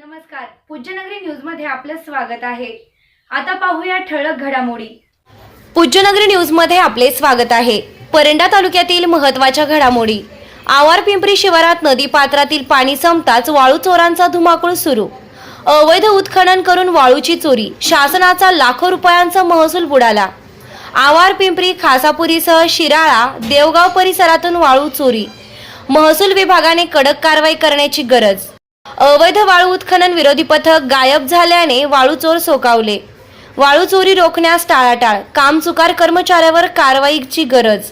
नमस्कार. पूज्यनगरी न्यूजमध्ये आपलं स्वागत आहे. आता पाहूया ठळक घडामोडी. पूज्यनगरी न्यूजमध्ये आपले स्वागत आहे. परंडा तालुक्यातील महत्त्वाच्या घडामोडी. आवार पिंपरी शिवारात नदी पात्रातील पाणी संपताच वाळू चोरांचा धुमाकूळ सुरू. अवैध उत्खनन करून वाळूची चोरी शासनाचा लाखो रुपयांचा महसूल बुडाला. आवार पिंपरी खासापुरीसह शिराळा देवगाव परिसरातून वाळू चोरी. महसूल विभागाने कडक कारवाई करण्याची गरज. अवैध वाळू उत्खनन विरोधी पथक गायब झाल्याने वाळू चोर सोकावले. वाळू चोरी रोखण्यास टाळाटाळ. कामचुकार कर्मचाऱ्यावर कारवाईची गरज.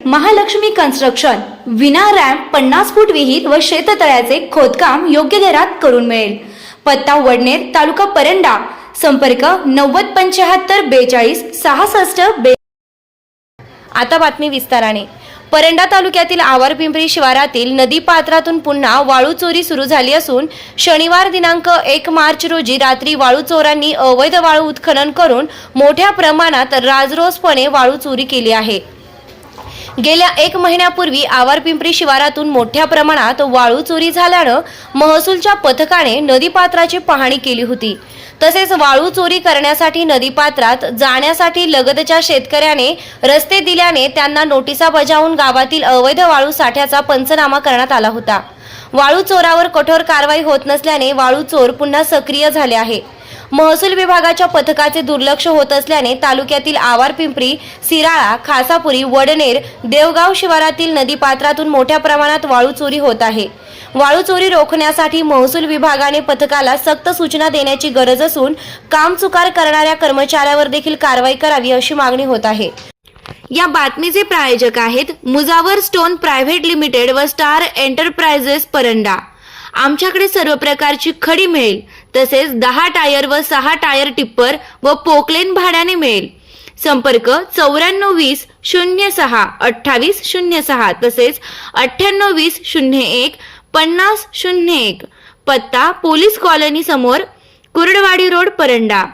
महालक्ष्मी कन्स्ट्रक्शन. विना रॅम्प पन्नास फूट विहीर व शेततळ्याचे खोदकाम योग्य दरात करून मिळेल. पत्ता वडनेर तालुका परंडा. संपर्क नव्वद पंच्याहत्तर बेचाळीस सहासष्ट बे आता बातमी विस्ताराने. परंडा तालुक्यातील आवार पिंपरी शिवारातील नदी पात्रातून पुन्हा वाळू चोरी सुरू झाली असून शनिवार दिनांक एक मार्च रोजी रात्री वाळू चोरांनी अवैध वाळू उत्खनन करून मोठ्या प्रमाणात राजरोसपणे वाळू चोरी केली आहे. गेल्या एक महिन्यापूर्वी आवार पिंपरी शिवारातून मोठ्या प्रमाणात वाळू चोरी झाल्यानं महसूलच्या पथकाने नदीपात्राची पाहणी केली होती. तसेच वाळू चोरी करण्यासाठी नदीपात्रात जाण्यासाठी लगतच्या शेतकऱ्याने रस्ते दिल्याने त्यांना नोटिसा बजावून गावातील अवैध वाळू साठ्याचा पंचनामा करण्यात आला होता. वाळू चोरावर कठोर कारवाई होत नसल्याने वाळू चोर पुन्हा सक्रिय झाले आहे. महसूल विभागाच्या पथकाचे दुर्लक्ष होत असल्याने तालुक्यातील आवार पिंपरी सिराळा खासापुरी वडनेर देवगाव शिवारातील नदीपात्रातून मोठ्या प्रमाणात वाळू चोरी होत आहे. वाळू चोरी रोखण्यासाठी महसूल विभागाने पथकाला सक्त सूचना देण्याची गरज असून काम चुकार करणाऱ्या कर्मचाऱ्यावर देखील कारवाई करावी अशी मागणी होत आहे. या बातमीचे प्रायोजक आहेत मुजावर स्टोन प्रायव्हेट लिमिटेड व स्टार एंटरप्राइजेस परंडा. आमच्याकडे सर्व प्रकारची खडी मिळेल. तसेच दहा टायर व सहा टायर टिप्पर व पोकलेन भाड्याने मिळेल. संपर्क चौऱ्याण्णव वीस शून्य सहा अठ्ठावीस शून्य सहा तसेच अठ्ठ्याण्णव वीस शून्य एक पन्नास शून्य एक. पत्ता पोलीस कॉलनी समोर कुर्डवाडी रोड परंडा.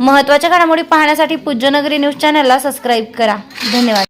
महत्त्वाच्या घडामोडी पाहण्यासाठी पूज्यनगरी न्यूज चॅनलला सबस्क्राईब करा. धन्यवाद.